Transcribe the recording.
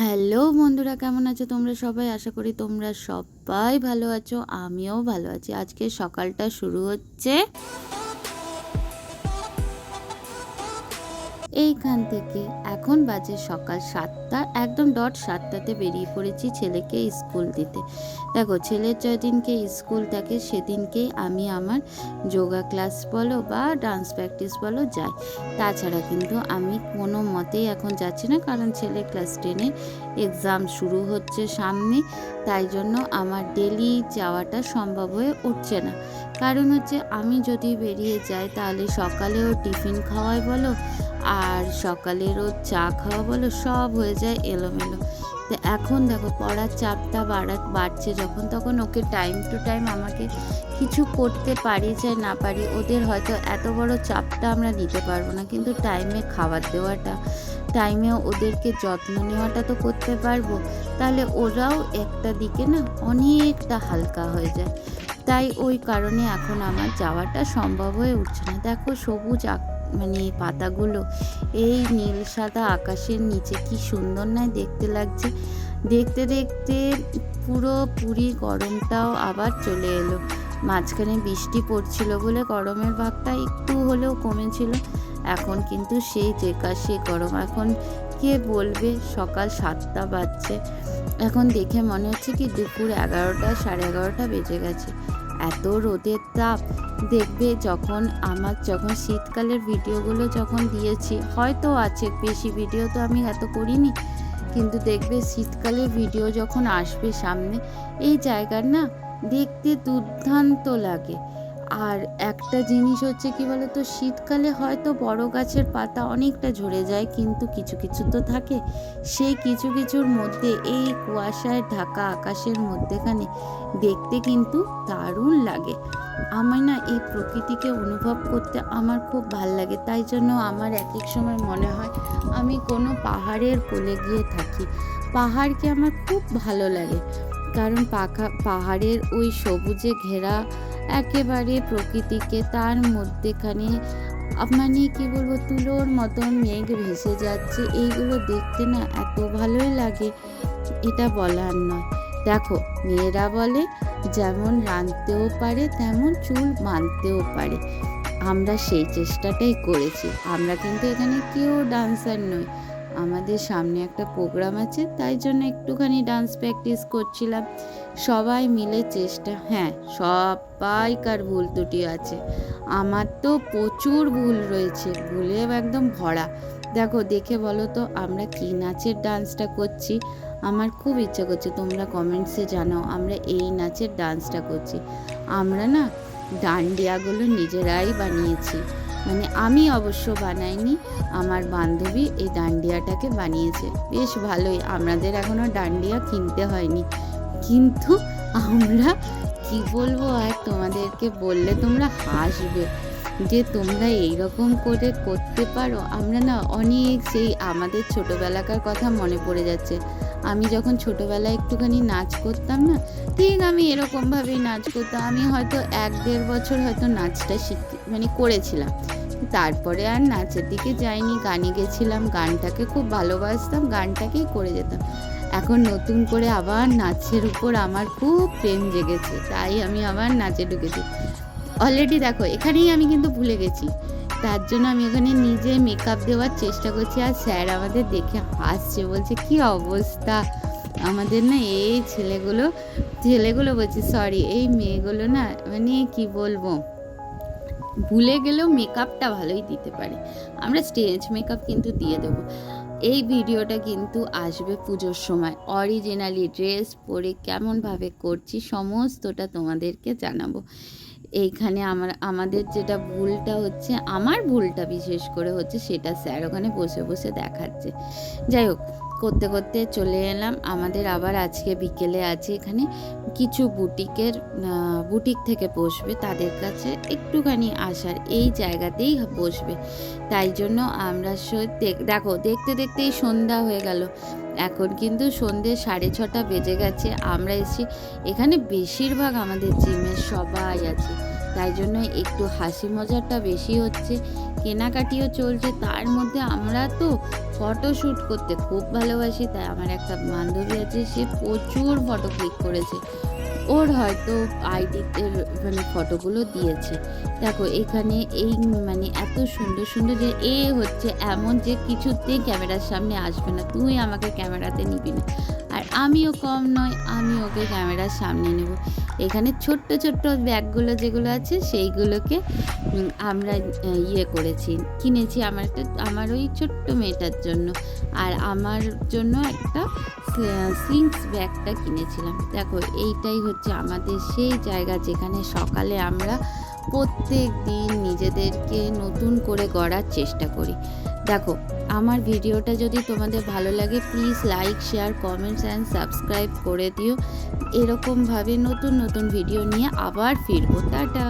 Hello বন্ধুরা, কেমন আছো তোমরা সবাই? আশা করি তোমরা সবাই ভালো আছো, আমিও ভালো আছি। আজকে সকালটা শুরু হচ্ছে। এইখান থেকে এখন বাজে সকাল সাতটা, একদম ডট সাতটাতে বেরিয়ে পড়েছি ছেলেকে স্কুল দিতে। দেখো, ছেলের যেদিনকে স্কুল থাকে সেদিনকেই আমি আমার যোগা ক্লাস বলো বা ডান্স প্র্যাকটিস বলো যাই। তাছাড়া কিন্তু আমি কোনো মতেই এখন যাচ্ছি না, কারণ ছেলে ক্লাস টেনে এক্সাম শুরু হচ্ছে সামনে, তাই জন্য আমার ডেলি যাওয়াটা সম্ভব হয়ে উঠছে না। কারণ হচ্ছে আমি যদি বেরিয়ে যাই তাহলে সকালেও টিফিন খাওয়াই বলো আর সকালেরও চা খাওয়া বলো, সব হয়ে যায় এলোমেলো। তো এখন দেখো পড়ার চাপটা বাড়া, বাড়ছে। যখন তখন ওকে টাইম টু টাইম আমাকে কিছু করতে পারি চাই না পারি, ওদের হয়তো এত বড় চাপটা আমরা নিতে পারব না। কিন্তু টাইমে খাবার দেওয়াটা টাইমে ওদেরকে যত্ন নেওয়াটা তো করতে পারব। তাহলে ওরাও একটা দিকে না অনেকটা হালকা হয়ে যায়। তাই ওই কারণে এখন আমার যাওয়াটা সম্ভব হয়ে উঠছে না। দেখো সবুজ মানে পাতাগুলো, এই নীল সাদা আকাশের নিচে কি সুন্দর নয় দেখতে লাগছে। দেখতে দেখতে পুরো পুরি গরমটাও আবার চলে এলো। মাঝখানে বৃষ্টি পড়ছিল বলে গরমের ভাগটা একটু হলেও কমেছিল। এখন কিন্তু সেই জেকা সেই গরম। এখন কে বলবে? সকাল সাতটা বাজছে। এখন দেখে মনে হচ্ছে কি দুপুর এগারোটা, সাড়ে এগারোটা বেজে গেছে। এত রোদের তাপ, দেখবে যখন আমার, যখন শীতকালের ভিডিওগুলো যখন দিয়েছি, হয়তো আছে, বেশি ভিডিও তো আমি এত করিনি, কিন্তু দেখবে শীতকালের ভিডিও যখন আসবে সামনে, এই জায়গার না দেখতে দুর্দান্ত লাগে। আর একটা জিনিস হচ্ছে কি বলতো, শীতকালে হয়তো বড় গাছের পাতা অনেকটা ঝরে যায়, কিন্তু কিছু কিছু তো থাকে। সেই কিছু কিছুর মধ্যে, এই কুয়াশায় ঢাকা আকাশের মধ্যেখানে দেখতে কিন্তু দারুণ লাগে। আমার না এই প্রকৃতিকে অনুভব করতে আমার খুব ভালো লাগে, তাই জন্য আমার এক এক সময় মনে হয় আমি কোনো পাহাড়ের কোলে গিয়ে থাকি। পাহাড়কে আমার খুব ভালো লাগে, কারণ পাখা, পাহাড়ের ওই সবুজে ঘেরা একেবারে প্রকৃতিকে তার মধ্যেখানে মানে কি বলব, তুলোর মতন মেঘ ভেসে যাচ্ছে। এইগুলো দেখতে না এত ভালোই লাগে, এটা বলার নয়। দেখো, মেয়েরা বলে, যেমন রাঁধতেও পারে, তেমন চুল বাঁধতেও পারে। আমরা সেই চেষ্টাটাই করেছি। আমরা কিন্তু এখানে কেউ ডান্সার নই। আমাদের সামনে একটা প্রোগ্রাম আছে, তাই জন্য একটুখানি ডান্স প্র্যাকটিস করছিলাম। সবাই মিলে চেষ্টা হ্যাঁ সবাইকার ভুল ত্রুটি আছে। আমার তো প্রচুর ভুল রয়েছে ভুলে একদম ভরা। দেখো, দেখে বলো তো, আমরা কি নাচের ডান্সটা করছি? আমার খুব ইচ্ছে করছে, তোমরা কমেন্টসে জানাও, আমরা এই নাচের ডান্সটা করছি। আমরা না ডান্ডিয়াগুলো নিজেরাই বানিয়েছি। মানে আমি অবশ্য বানাইনি, আমার বান্ধবী এই ডান্ডিয়াটাকে বানিয়েছে। বেশ ভালোই, আমাদের এখনও ডান্ডিয়া কিনতে হয়নি। কিন্তু আমরা, কি বলব আর তোমাদেরকে বললে তোমরা হাসবে যে তোমরা এই রকম করে করতে পারো। আমরা না অনেক সেই আমাদের ছোটোবেলাকার কথা মনে পড়ে যাচ্ছে। আমি যখন ছোটোবেলায় একটুখানি নাচ করতাম না, ঠিক আমি এরকমভাবেই নাচ করতাম। আমি হয়তো এক দেড় বছর হয়তো নাচটা শিখ মানে করেছিলাম। তারপরে আর নাচের দিকে যাইনি, গানে গেছিলাম, গানটাকে খুব ভালোবাসতাম, গানটাকেই করে যেতাম। এখন নতুন করে আবার নাচের উপর আমার খুব প্রেম জেগেছে, তাই আমি আবার নাচে ঢুকেছি। অলরেডি দেখো, এখানেই আমি কিন্তু ভুলে গেছি। তার জন্য আমি ওখানে নিজে মেকআপ দেওয়ার চেষ্টা করছি আর স্যার আমাদের দেখে হাসছে, বলছে, কি অবস্থা? আমাদের না এই ছেলেগুলো ছেলেগুলো বলছি সরি এই মেয়েগুলো না মানে কি বলব, ভুলে গেলেও মেকআপটা ভালোই দিতে পারে। আমরা স্টেজ মেকআপ কিন্তু দিয়ে দেবো। এই ভিডিওটা কিন্তু আসবে পুজোর সময়। অরিজিনালি ড্রেস পরে কেমনভাবে করছি সমস্তটা তোমাদেরকে জানাব। এইখানে আমার, আমাদের যেটা ভুলটা হচ্ছে, আমার ভুলটা বিশেষ করে হচ্ছে সেটা স্যার ওখানে বসে বসে দেখাচ্ছে। যাই হোক, করতে করতে চলে এলাম। আমাদের আবার আজকে বিকেলে আছে এখানে কিছু বুটিকের বুটিক থেকে বসবে তাদের কাছে একটুখানি আসার। এই জায়গাতেই বসবে। তাই জন্য আমরা দেখো, দেখতে, দেখতেই সন্ধ্যা হয়ে গেল। এখন কিন্তু সন্ধে সাড়ে ছটা বেজে গেছে, আমরা এসে এখানে বেশিরভাগ আমাদের জিমের সবাই আছে, তাই জন্য একটু হাসি মজাটা বেশি হচ্ছে। কেনাকাটিও চলছে, তার মধ্যে আমরা তো ফটোশ্যুট করতে খুব ভালোবাসি, তাই আমার একটা বান্ধবী আছে, সে প্রচুর ফটো ক্লিক করেছে। ওর হয়তো আইডিতে মানে ফটোগুলো দিয়েছে। দেখো, এখানে এই মানে এত সুন্দর সুন্দর যে এ হচ্ছে এমন যে কিছুতেই ক্যামেরার সামনে আসবে না। তুই আমাকে ক্যামেরাতে নিবি না। আর আমিও কম নয়, আমি ওকে ক্যামেরার সামনে নেব। এখানে ছোট্ট ছোট্ট ব্যাগগুলো যেগুলো আছে, সেইগুলোকে আমরা ইয়ে করেছি, কিনেছি আমার একটা, আমার ওই ছোট্ট মেয়েটার জন্য। আর আমার জন্য একটা স্লিংস ব্যাগটা কিনেছিলাম। দেখো, এইটাই হচ্ছে আমাদের সেই জায়গা যেখানে সকালে আমরা প্রত্যেক দিন নিজেদেরকে নতুন করে গড়ার চেষ্টা করি। দেখো, আমার ভিডিওটা যদি তোমাদের ভালো লাগে please like share comments and subscribe করে দিও। এরকমভাবে নতুন নতুন ভিডিও নিয়ে আবার ফিরবো। টাটা!